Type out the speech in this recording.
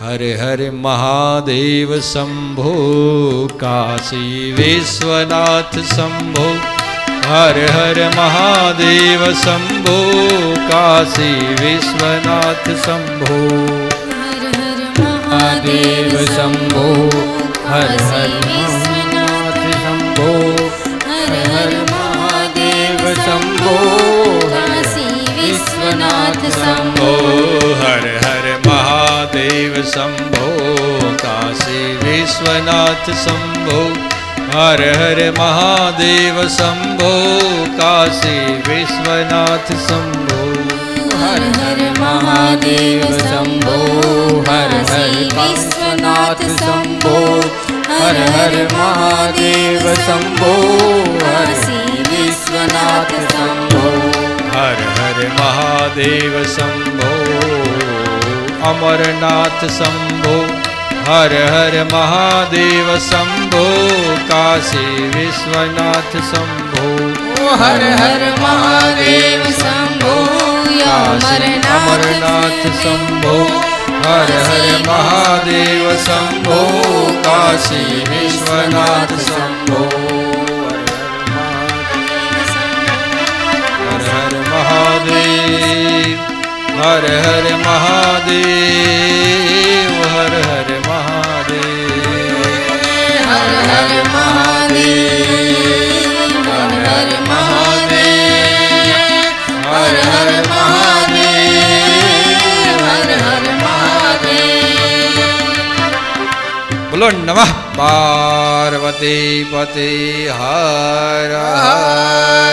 हरे हरे महादेव शंभो काशी विश्वनाथ शंभो हर हर महादेव शंभो काशी विश्वनाथ शंभो। हर हर महादेव शंभो हर हर विश्वनाथ शंभो हर हर महादेव शंभो काशी विश्वनाथ शंभो। शंभो काशी विश्वनाथ शंभो हर हर महादेव शंभो काशी विश्वनाथ शंभो हर हर महादेव शंभो हर हर विश्वनाथ शंभो हर हर महादेव शंभो काशी विश्वनाथ शंभो हर हर महादेव शंभो અમરનાથ શંભો હર હર મહાદેવ શંભો કાશી વિશ્વનાથ શંભો હર હર મહાદેવ શંભો અમરનાથ શંભો હર હર મહાદેવ શંભો કાશી વિશ્વનાથ શંભો હર હર મહાદેવ હર હર મહાદેવ હર હર મહાદેવ હર હર મહાદેવ હર હર મહાદેવ હર હર બોલો નમઃ પાર્વતી પતિ હર હર